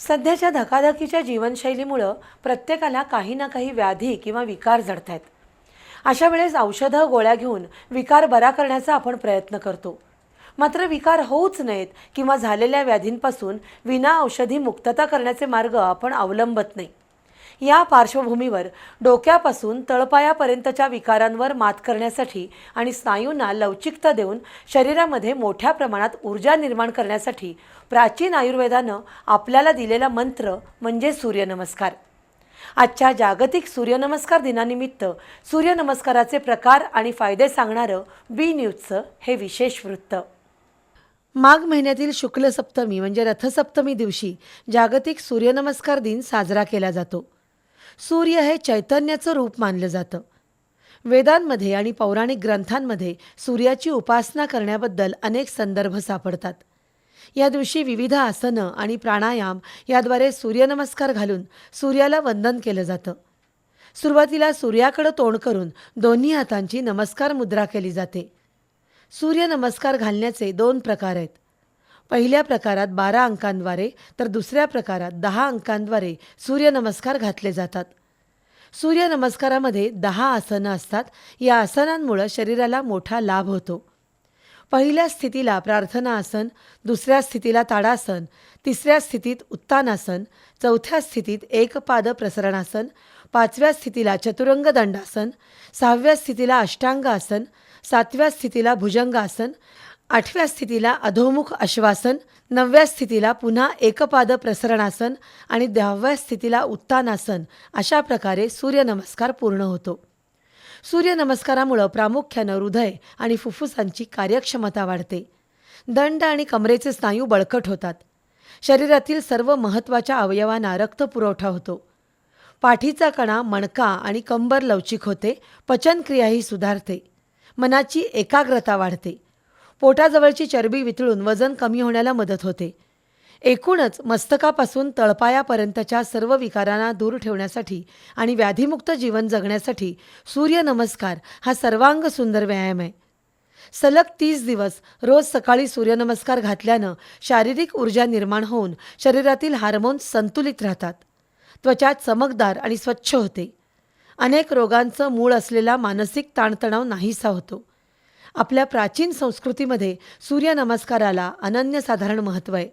सध्याच्या धकाधकीच्या जीवनशैलीमुळं प्रत्येकाला काही ना काही व्याधी किंवा विकार जडत आहेत अशा वेळेस औषधं गोळ्या घेऊन विकार बरा करण्याचा आपण प्रयत्न करतो. मात्र विकार होऊच नयेत किंवा झालेल्या व्याधींपासून विना औषधी मुक्तता करण्याचे मार्ग आपण अवलंबत नाही. या पार्श्वभूमीवर डोक्यापासून तळपायापर्यंतच्या विकारांवर मात करण्यासाठी आणि स्नायूंना लवचिकता देऊन शरीरामध्ये मोठ्या प्रमाणात ऊर्जा निर्माण करण्यासाठी प्राचीन आयुर्वेदानं आपल्याला दिलेला मंत्र म्हणजे सूर्यनमस्कार. आजच्या जागतिक सूर्यनमस्कार दिनानिमित्त सूर्यनमस्काराचे प्रकार आणि फायदे सांगणारं बी न्यूजचं हे विशेष वृत्त. माघ महिन्यातील शुक्ल सप्तमी म्हणजे रथसप्तमी दिवशी जागतिक सूर्यनमस्कार दिन साजरा केला जातो. सूर्य हे चैतन्याचं रूप मानलं जातं. वेदांमध्ये आणि पौराणिक ग्रंथांमध्ये सूर्याची उपासना करण्याबद्दल अनेक संदर्भ सापडतात. या दिवशी विविध आसनं आणि प्राणायाम याद्वारे सूर्यनमस्कार घालून सूर्याला वंदन केलं जातं. सुरुवातीला सूर्याकडं तोंड करून दोन्ही हातांची नमस्कार मुद्रा केली जाते. सूर्यनमस्कार घालण्याचे दोन प्रकार आहेत. पहिल्या प्रकारात बारा अंकांद्वारे तर दुसऱ्या प्रकारात दहा अंकांद्वारे सूर्यनमस्कार घातले जातात. सूर्यनमस्कारामध्ये दहा आसनं असतात. या आसनांमुळं शरीराला मोठा लाभ होतो. पहिल्या स्थितीला प्रार्थना आसन दुसऱ्या स्थितीला ताडासन तिसऱ्या स्थितीत उत्तानासन चौथ्या स्थितीत एकपाद प्रसरणासन पाचव्या स्थितीला चतुरंग दंडासन सहाव्या स्थितीला अष्टांग आसन सातव्या स्थितीला भुजंगासन आठव्या स्थितीला अधोमुख अश्वासन नवव्या स्थितीला पुन्हा एकपाद प्रसरणासन आणि दहाव्या स्थितीला उत्तानासन अशा प्रकारे सूर्यनमस्कार पूर्ण होतो. सूर्यनमस्कारामुळं प्रामुख्यानं हृदय आणि फुफ्फुसांची कार्यक्षमता वाढते. दंड आणि कमरेचे स्नायू बळकट होतात. शरीरातील सर्व महत्त्वाच्या अवयवांना रक्तपुरवठा होतो. पाठीचा कणा मणका आणि कंबर लवचिक होते पचनक्रियाही सुधारते. मनाची एकाग्रता वाढते. पोटाजवळची चरबी वितळून वजन कमी होण्याला मदत होते. एकूणच मस्तकापासून तळपायापर्यंतच्या सर्व विकारांना दूर ठेवण्यासाठी आणि व्याधीमुक्त जीवन जगण्यासाठी सूर्यनमस्कार हा सर्वांग सुंदर व्यायाम आहे. सलग तीस दिवस रोज सकाळी सूर्यनमस्कार घातल्यानं शारीरिक ऊर्जा निर्माण होऊन शरीरातील हार्मोन्स संतुलित राहतात. त्वचा चमकदार आणि स्वच्छ होते. अनेक रोगांचं मूळ असलेला मानसिक ताणतणाव नाहीसा होतो. आपल्या प्राचीन संस्कृतीमध्ये सूर्यनमस्काराला अनन्यसाधारण महत्त्व आहे.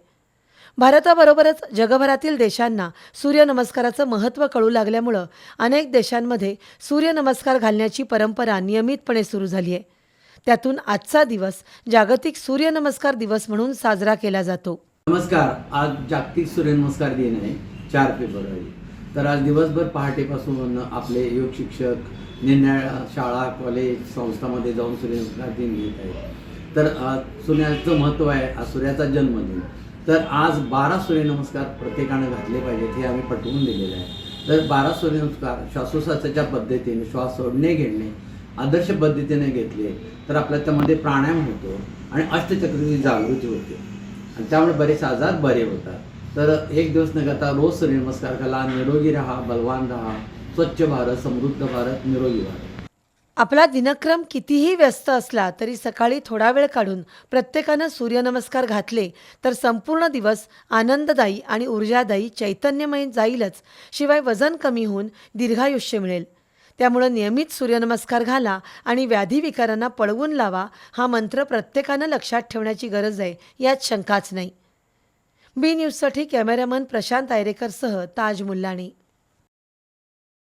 भारताबरोबरच जगभरातील देशांना सूर्यनमस्काराचं महत्त्व कळू लागल्यामुळं अनेक देशांमध्ये सूर्यनमस्कार घालण्याची परंपरा नियमितपणे सुरू झाली आहे. त्यातून आजचा दिवस जागतिक सूर्यनमस्कार दिवस म्हणून साजरा केला जातो. नमस्कार. आज जागतिक सूर्यनमस्कार दिन आहे चार फेब्रुवारी. तर आज दिवसभर पहाटेपासून आपले योग शिक्षक निरनिळ्या शाळा कॉलेज संस्थामध्ये जाऊन सूर्यनमस्कार दिन घेत आहेत. तर सूर्याचं महत्त्व आहे आज सूर्याचा जन्मदिन. तर आज बारा सूर्यनमस्कार प्रत्येकानं घातले पाहिजेत हे आम्ही पटवून दिलेलं आहे. तर बारा सूर्यनमस्कार श्वासोश्वासाच्या पद्धतीने श्वास सोडणे घेणे आदर्श पद्धतीने घेतले तर आपल्या त्यामध्ये प्राणायाम होतो आणि अष्टचक्राची जागृती होते. आणि त्यामुळे बरेच आजार बरे होतात. तर एक दिवस न करता रोज सूर्यनमस्कार करा निरोगी राहा बलवान राहा स्वच्छ भारत समृद्ध भारत निरोगी भारत. आपला दिनक्रम कितीही व्यस्त असला तरी सकाळी थोडा वेळ काढून प्रत्येकानं सूर्यनमस्कार घातले तर संपूर्ण दिवस आनंददायी आणि ऊर्जादायी चैतन्यमय जाईलच. शिवाय वजन कमी होऊन दीर्घायुष्य मिळेल. त्यामुळं नियमित सूर्यनमस्कार घाला आणि व्याधी विकारांना पळवून लावा हा मंत्र प्रत्येकानं लक्षात ठेवण्याची गरज आहे यात शंकाच नाही. बी न्यूजसाठी कॅमेरामन प्रशांत आयरेकरसह ताज मुल्लाणी